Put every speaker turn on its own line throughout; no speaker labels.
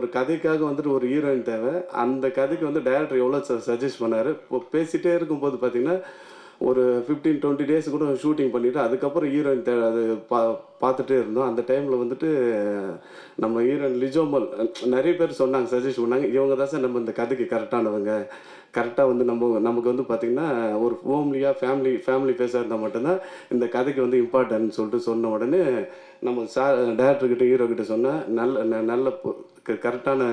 ஒரு கதைக்காக வந்துட்டு ஒரு ஹீரோயின் தேவை. அந்த கதைக்கு வந்து டைரக்டர் எவ்வளோ சஜஸ்ட் பண்ணார்? இப்போ பேசிகிட்டே இருக்கும்போது பார்த்தீங்கன்னா ஒரு ஃபிஃப்டீன் டுவெண்ட்டி டேஸ் கூட ஷூட்டிங் பண்ணிவிட்டு அதுக்கப்புறம் ஹீரோயின் தே அது பா பார்த்துட்டே இருந்தோம். அந்த டைமில் வந்துட்டு நம்ம ஹீரோயின் லிஜோமல் நிறைய பேர் சொன்னாங்க சஜஸ்ட் பண்ணாங்க. இவங்க தான் சார் நம்ம இந்த கதைக்கு கரெக்டானவங்க கரெக்டாக வந்து நம்ம நமக்கு வந்து பார்த்திங்கன்னா ஒரு ஹோம்லியாக ஃபேமிலி ஃபேமிலி ஃபேஸாக இருந்தால் மட்டும்தான் இந்த கதைக்கு வந்து இம்பார்ட்டன்ட் சொல்லிட்டு சொன்ன உடனே நம்ம சார் டேரக்டர்கிட்ட ஹீரோக்கிட்ட சொன்னால் நல்ல ந- நல்ல கரெக்டான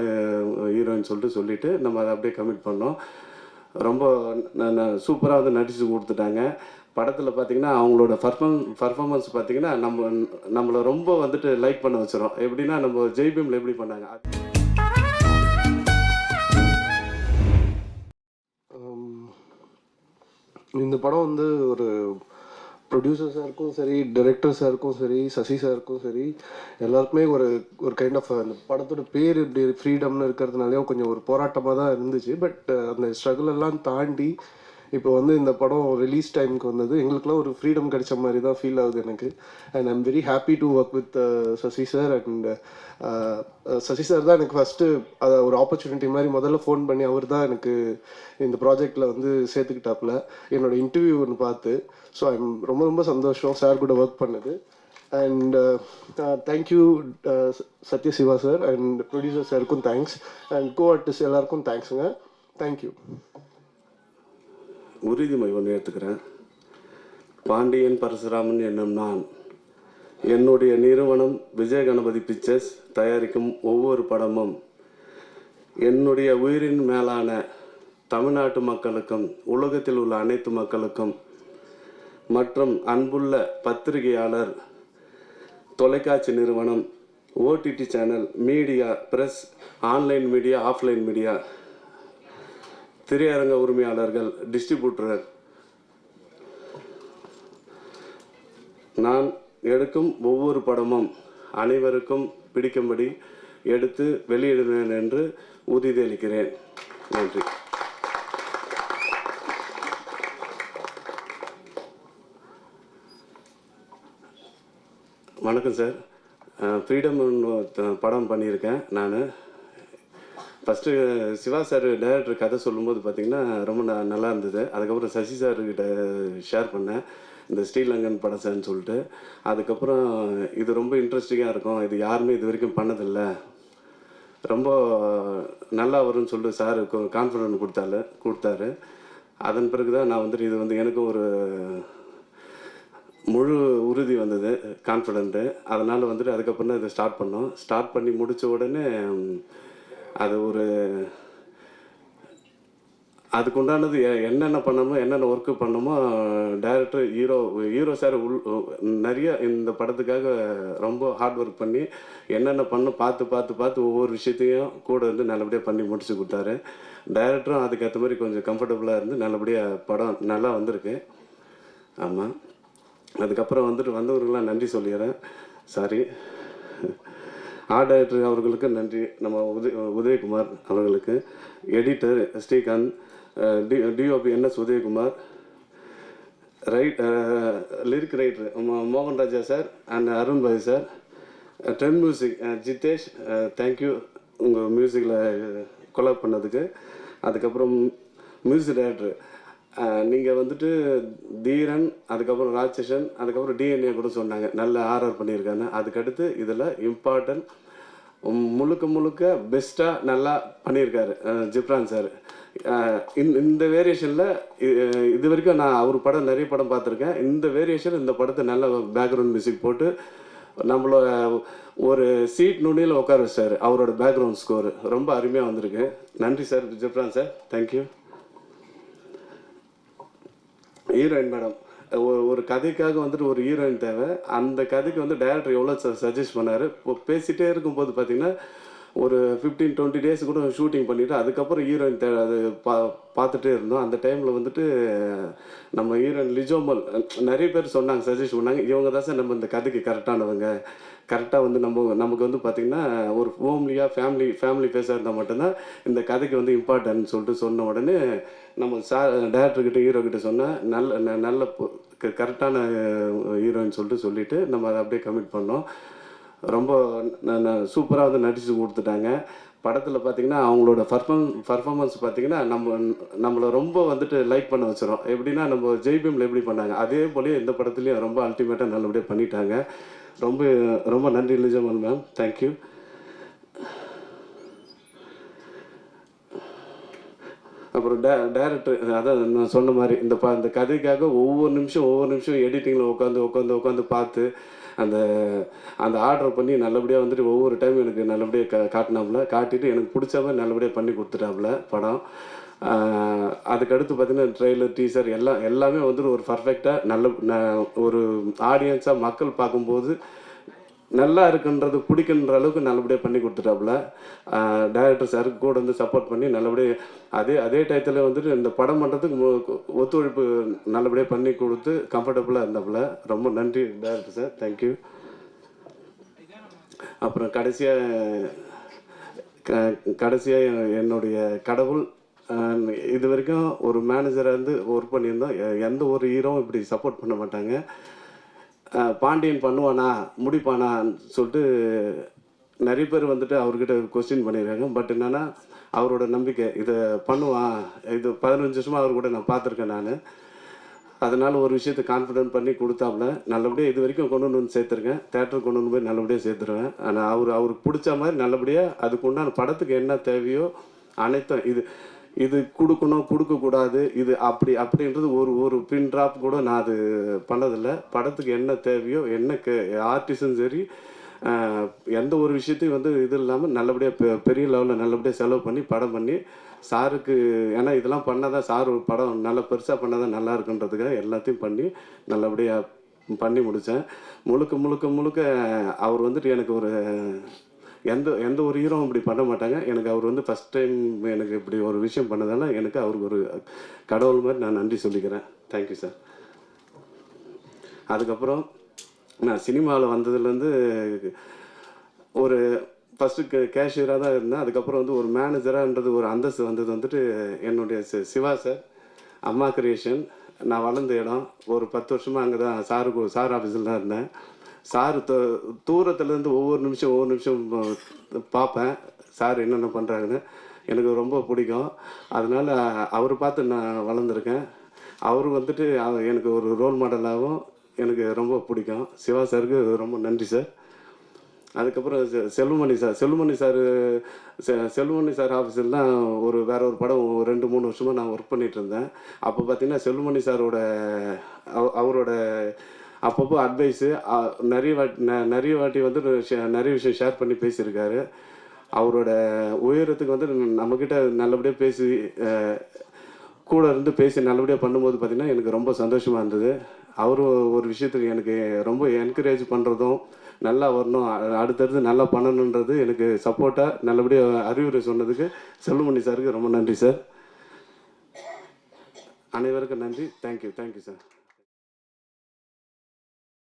ஹீரோயின் சொல்லிட்டு சொல்லிவிட்டு நம்ம அதை அப்படியே கமிட் பண்ணோம். ரொம்ப சூப்பராக வந்து நடித்து கொடுத்துட்டாங்க. படத்தில் பார்த்தீங்கன்னா அவங்களோட பர்ஃபார்ம் பர்ஃபார்மன்ஸ் பார்த்தீங்கன்னா நம்ம நம்மளை ரொம்ப வந்துட்டு லைக் பண்ண வச்சிடும் எப்படின்னா நம்ம ஜெய்பீமில் எப்படி பண்ணாங்க?
இந்த படம் வந்து ஒரு ப்ரொடியூசர் சாருக்கும் சரி டைரக்டர் சாருக்கும் சரி சசி சாருக்கும் சரி எல்லாருக்குமே ஒரு ஒரு கைண்ட் ஆஃப் அந்த படத்தோட பேர் இப்படி ஃப்ரீடம்னு இருக்கிறதுனாலே கொஞ்சம் ஒரு போராட்டமாக தான் இருந்துச்சு. பட் அந்த ஸ்ட்ரகிள் எல்லாம் தாண்டி இப்போ வந்து இந்த படம் ரிலீஸ் டைமுக்கு வந்தது. எங்களுக்குலாம் ஒரு ஃப்ரீடம் கிடைச்ச மாதிரி தான் ஃபீல் ஆகுது எனக்கு. And I'm very happy to work with Sasi sir and Sasi sir தான் எனக்கு ஃபஸ்ட்டு அதை ஒரு ஆப்பர்ச்சுனிட்டி மாதிரி முதல்ல ஃபோன் பண்ணி அவர் தான் எனக்கு இந்த ப்ராஜெக்டில் வந்து சேர்த்துக்கிட்டாப்புல. என்னோட இன்டர்வியூ ஒன்று பார்த்து. ஸோ ஐம் ரொம்ப ரொம்ப சந்தோஷம் சார் கூட ஒர்க் பண்ணது. And thank you Sathya Siva sir and producer சாருக்கும் தேங்க்ஸ் அண்ட் கோ ஆர்டிஸ்ட் எல்லாருக்கும் தேங்க்ஸுங்க தேங்க்யூ
உறுதிமை ஒன்று எடுத்துக்கிறேன். பாண்டியன் பரசுராமன் என்னும் நான் என்னுடைய நிறுவனம் விஜய கணபதி பிக்சர்ஸ் தயாரிக்கும் ஒவ்வொரு படமும் என்னுடைய உயிரின் மேலான தமிழ்நாட்டு மக்களுக்கும் உலகத்தில் உள்ள அனைத்து மக்களுக்கும் மற்றும் அன்புள்ள பத்திரிகையாளர் தொலைக்காட்சி நிறுவனம் OTT channel media press online media offline media திரையரங்க உரிமையாளர்கள் டிஸ்ட்ரிபியூட்டர் நான் எடுக்கும் ஒவ்வொரு படமும் அனைவருக்கும் பிடிக்கும்படி எடுத்து வெளியிடுவேன் என்று உறுதியளிக்கிறேன். நன்றி. வணக்கம் சார். ஃப்ரீடம் படம் பண்ணியிருக்கேன். நான். ஃபஸ்ட்டு சிவா சார் டேரக்டர் கதை சொல்லும்போது பார்த்தீங்கன்னா ரொம்ப ந நல்லா இருந்தது. அதுக்கப்புறம் சசி சார்கிட்ட ஷேர் பண்ணேன். இந்த ஸ்ரீலங்கன் படம் சொல்லிட்டு. அதுக்கப்புறம் இது ரொம்ப இன்ட்ரெஸ்டிங்காக இருக்கும். இது யாருமே இது வரைக்கும் பண்ணதில்லை. ரொம்ப நல்லா வரும்னு சொல்லிட்டு சார் கான்ஃபிடன்ட் கொடுத்தாரு கொடுத்தாரு. அதன் பிறகு தான் நான் வந்துட்டு இது வந்து எனக்கும் ஒரு முழு உறுதி வந்தது கான்ஃபிடென்ட்டு அதனால் வந்துட்டு அதுக்கப்புறம் தான் இதை ஸ்டார்ட் பண்ணோம். ஸ்டார்ட் பண்ணி முடித்த உடனே அது ஒரு அதுக்கு உண்டானது எ- என்னென்ன பண்ணணுமோ என்னென்ன ஒர்க்கு பண்ணணுமோ டைரக்டர் ஹீரோ ஹீரோ சார் உள் நிறைய இந்த படத்துக்காக ரொம்ப ஹார்ட் ஒர்க் பண்ணி என்னென்ன பண்ணும் பார்த்து பார்த்து பார்த்து ஒவ்வொரு விஷயத்தையும் கூட இருந்து நல்லபடியாக பண்ணி முடிச்சு கொடுத்தாரு. டைரக்டரும் அதுக்கேற்ற மாதிரி கொஞ்சம் கம்ஃபர்டபுளாக இருந்து நல்லபடியாக படம் நல்லா வந்திருக்கு. ஆமாம் அதுக்கப்புறம் வந்துட்டு வந்தவர்கள்லாம் நன்றி சொல்லிடுறேன். சாரி ஆர்ட் டைரக்டர் அவர்களுக்கு நன்றி. நம்ம உதய உதயகுமார் அவர்களுக்கு. Editor Srikanth D DOP NS Udhayakumar. Right lyric writer மோகன் Raja sir and Arun bhai sir trend music Jithesh thank you உங்கள் மியூசிக்கில் கொலாப் பண்ணதுக்கு. அதுக்கப்புறம் மியூசிக் டைரக்டர் நீங்கள் வந்துட்டு தீரன் அதுக்கப்புறம் ராட்சசன் அதுக்கப்புறம் டிஎன்ஏ கூட சொன்னாங்க. நல்ல ஆர்ஆர் பண்ணியிருக்காங்க. அதுக்கடுத்து இதில் இம்பார்ட்டன்ட் முழுக்க முழுக்க பெஸ்ட்டாக நல்லா பண்ணியிருக்காரு ஜிப்ரான் சார் இந்த வேரியேஷனில் இது வரைக்கும் நான் அவர் படம் நிறைய படம் பார்த்துருக்கேன். இந்த வேரியேஷன் இந்த படத்தை நல்ல பேக்ரவுண்ட் மியூசிக் போட்டு நம்மளோட ஒரு சீட் நுனியில் உட்கார வச்சார் அவரோட பேக்ரவுண்ட் ஸ்கோர் ரொம்ப அருமையாக வந்திருக்கு. நன்றி sir Ghibran sir thank you heroine madam ஒரு கதைக்காக வந்துட்டு ஒரு ஹீரோயின் தேவை. அந்த கதைக்கு வந்து டைரக்டர் எவ்வளோ சஜஸ்ட் பண்ணார்? இப்போ பேசிகிட்டே இருக்கும்போது பார்த்தீங்கன்னா ஒரு ஃபிஃப்டீன் டுவெண்ட்டி டேஸ் கூட ஷூட்டிங் பண்ணிவிட்டு அதுக்கப்புறம் ஹீரோயின் தே அது பா பார்த்துட்டே இருந்தோம். அந்த டைமில் வந்துட்டு நம்ம ஹீரோயின் லிஜோமல் நிறைய பேர் சொன்னாங்க சஜஸ்ட் பண்ணாங்க. இவங்க தான் சார் நம்ம இந்த கதைக்கு கரெக்டானவங்க கரெக்டாக வந்து நம்ம நமக்கு வந்து பார்த்திங்கன்னா ஒரு ஹோம்லியாக ஃபேமிலி ஃபேமிலி ஃபேஸாக இருந்தால் மட்டும்தான் இந்த கதைக்கு வந்து இம்பார்ட்டன்ட் சொல்லிட்டு சொன்ன உடனே நம்ம சார் டேரக்டர்கிட்ட ஹீரோக்கிட்ட சொன்னால் நல்ல ந- நல்ல கரெக்டான ஹீரோயின் சொல்லிட்டு சொல்லிவிட்டு நம்ம அதை அப்படியே கமிட் பண்ணோம். ரொம்ப சூப்பராக வந்து நடித்து கொடுத்துட்டாங்க. படத்தில் பார்த்தீங்கன்னா அவங்களோட பர்ஃபார்ம் பர்ஃபார்மன்ஸ் பார்த்தீங்கன்னா நம்ம நம்மளை ரொம்ப வந்துட்டு லைக் பண்ண வச்சிடும் எப்படின்னா நம்ம ஜெய்பீமில் எப்படி பண்ணாங்க? அதே போலேயே இந்த படத்துலையும் ரொம்ப அல்டிமேட்டாக நல்லபடியாக பண்ணிட்டாங்க. ரொம்ப ரொம்ப நன்றி லிஜமல் மேம் தேங்க்யூ அப்புறம் டே டேரக்டர் அதான் நான் சொன்ன மாதிரி இந்த பா இந்த கதைக்காக ஒவ்வொரு நிமிஷம் ஒவ்வொரு நிமிஷம் எடிட்டிங்கில் உட்காந்து உட்காந்து உட்காந்து பார்த்து அந்த அந்த ஆர்டர் பண்ணி நல்லபடியாக வந்துட்டு ஒவ்வொரு டைம் எனக்கு நல்லபடியாக கா காட்டினாப்புல. காட்டிட்டு எனக்கு பிடிச்ச மாதிரி நல்லபடியாக பண்ணி கொடுத்துட்டாப்புல படம். அதுக்கடுத்து பார்த்தீங்கன்னா ட்ரெய்லர் டீசர் எல்லாம் எல்லாமே வந்துட்டு ஒரு பர்ஃபெக்டாக நல்ல ஒரு ஆடியன்ஸாக மக்கள் பார்க்கும்போது நல்லா இருக்குன்றது பிடிக்குன்ற அளவுக்கு நல்லபடியாக பண்ணி கொடுத்துட்டாப்புல. டைரக்டர் சாருக்கு கூட வந்து சப்போர்ட் பண்ணி நல்லபடியாக அதே அதே டயத்தில் வந்துட்டு இந்த படம் பண்ணுறதுக்கு மு- ஒத்துழைப்பு நல்லபடியாக பண்ணி கொடுத்து கம்ஃபர்டபுளாக இருந்தாப்புல. ரொம்ப நன்றி டைரக்டர் சார் தேங்க்யூ அப்புறம் கடைசியாக கடைசியாக என்னுடைய கடவுள் இது வரைக்கும் ஒரு மேனேஜராக இருந்து ஒர்க் பண்ணியிருந்தோம் எந்த ஒரு ஹீரோவும் இப்படி சப்போர்ட் பண்ண மாட்டாங்க. பாண்டியன் பண்ணுவானா முடிப்பானான்னு சொல்லிட்டு நிறைய பேர் வந்துட்டு அவர்கிட்ட கொஸ்டின் பண்ணியிருக்காங்க. பட் என்னென்னா அவரோட நம்பிக்கை இதை பண்ணுவான் இது பதினஞ்சு வருஷமாக அவர் கூட நான் பார்த்துருக்கேன் நான். அதனால் ஒரு விஷயத்தை கான்ஃபிடென்ட் பண்ணி கொடுத்தாப்புல நல்லபடியாக இது வரைக்கும் கொண்டு வந்து சேர்த்துருக்கேன். தேட்டர் கொண்டு வந்து போய் நல்லபடியாக சேர்த்துருவேன். ஆனால் அவர் அவருக்கு பிடிச்ச மாதிரி நல்லபடியாக அதுக்கு உண்டான படத்துக்கு என்ன தேவையோ அனைத்தும் இது இது கொடுக்கணும் கொடுக்கக்கூடாது இது அப்படி அப்படின்றது ஒரு ஒரு பின் ட்ராப் கூட நான் அது பண்ணதில்லை. படத்துக்கு என்ன தேவையோ என்ன கே ஆர்டிஸ்டும் சரி எந்த ஒரு விஷயத்தையும் வந்து இது இல்லாமல் நல்லபடியாக பெரிய லெவலில் நல்லபடியாக செலவு பண்ணி படம் பண்ணி சாருக்கு ஏன்னா இதெல்லாம் பண்ணால் தான் சார் ஒரு படம் நல்லா பெருசாக பண்ணால் தான் நல்லா இருக்குன்றதுக்காக எல்லாத்தையும் பண்ணி நல்லபடியாக பண்ணி முடித்தேன் முழுக்க முழுக்க முழுக்க அவர் வந்துட்டு எனக்கு ஒரு எந்த எந்த ஒரு ஹீரோவும் இப்படி பண்ண மாட்டாங்க. எனக்கு அவர் வந்து ஃபஸ்ட் டைம் எனக்கு இப்படி ஒரு விஷயம் பண்ணதால எனக்கு அவருக்கு ஒரு கடவுள் மாதிரி நான் நன்றி சொல்லிக்கிறேன். தேங்க்யூ சார் அதுக்கப்புறம் நான் சினிமாவில் வந்ததுலேருந்து ஒரு ஃபஸ்ட்டு கேஷியராக தான் இருந்தேன். அதுக்கப்புறம் வந்து ஒரு மேனேஜரான்றது ஒரு அந்தஸ்து வந்தது வந்துட்டு என்னுடைய சிவா சார் அம்மா கிரியேஷன் நான் வளர்ந்த இடம். ஒரு பத்து வருஷமாக அங்கே தான் சாருக்கு சார் ஆஃபீஸில் தான் இருந்தேன். சார் தூரத்துலேருந்து ஒவ்வொரு நிமிஷம் ஒவ்வொரு நிமிஷம் பார்ப்பேன். சார் என்னென்ன பண்ணுறாங்கன்னு எனக்கு ரொம்ப பிடிக்கும். அதனால் அவரை பார்த்து நான் வளர்ந்துருக்கேன். அவர் வந்துட்டு எனக்கு ஒரு ரோல் மாடலாகவும் எனக்கு ரொம்ப பிடிக்கும். சிவா சாருக்கு ரொம்ப நன்றி சார். அதுக்கப்புறம் செ- Selvamani sir. Selvamani sir Selvamani sir ஆஃபீஸில் தான் ஒரு வேற ஒரு படம் ரெண்டு மூணு வருஷமாக நான் ஒர்க் பண்ணிட்டு இருந்தேன். அப்போ பார்த்தீங்கன்னா செல்வமணி சாரோட அவ- அவரோட அப்பப்போ அட்வைஸு நிறைய வாட்டி ந- நிறைய வாட்டி வந்து ஷே- நிறைய விஷயம் ஷேர் பண்ணி பேசியிருக்காரு. அவரோட உயரத்துக்கு வந்து நம்மக்கிட்ட நல்லபடியாக பேசி கூட இருந்து பேசி நல்லபடியாக பண்ணும்போது பார்த்திங்கன்னா எனக்கு ரொம்ப சந்தோஷமாக இருந்தது. அவரும் ஒரு விஷயத்துக்கு எனக்கு ரொம்ப என்கரேஜ் பண்ணுறதும் நல்லா வரணும் அடுத்தடுத்து நல்லா பண்ணணுன்றது எனக்கு சப்போர்ட்டாக நல்லபடியாக அறிவுரை சொன்னதுக்கு செல்வமணி சாருக்கு ரொம்ப நன்றி சார். அனைவருக்கும் நன்றி. Thank you thank you sir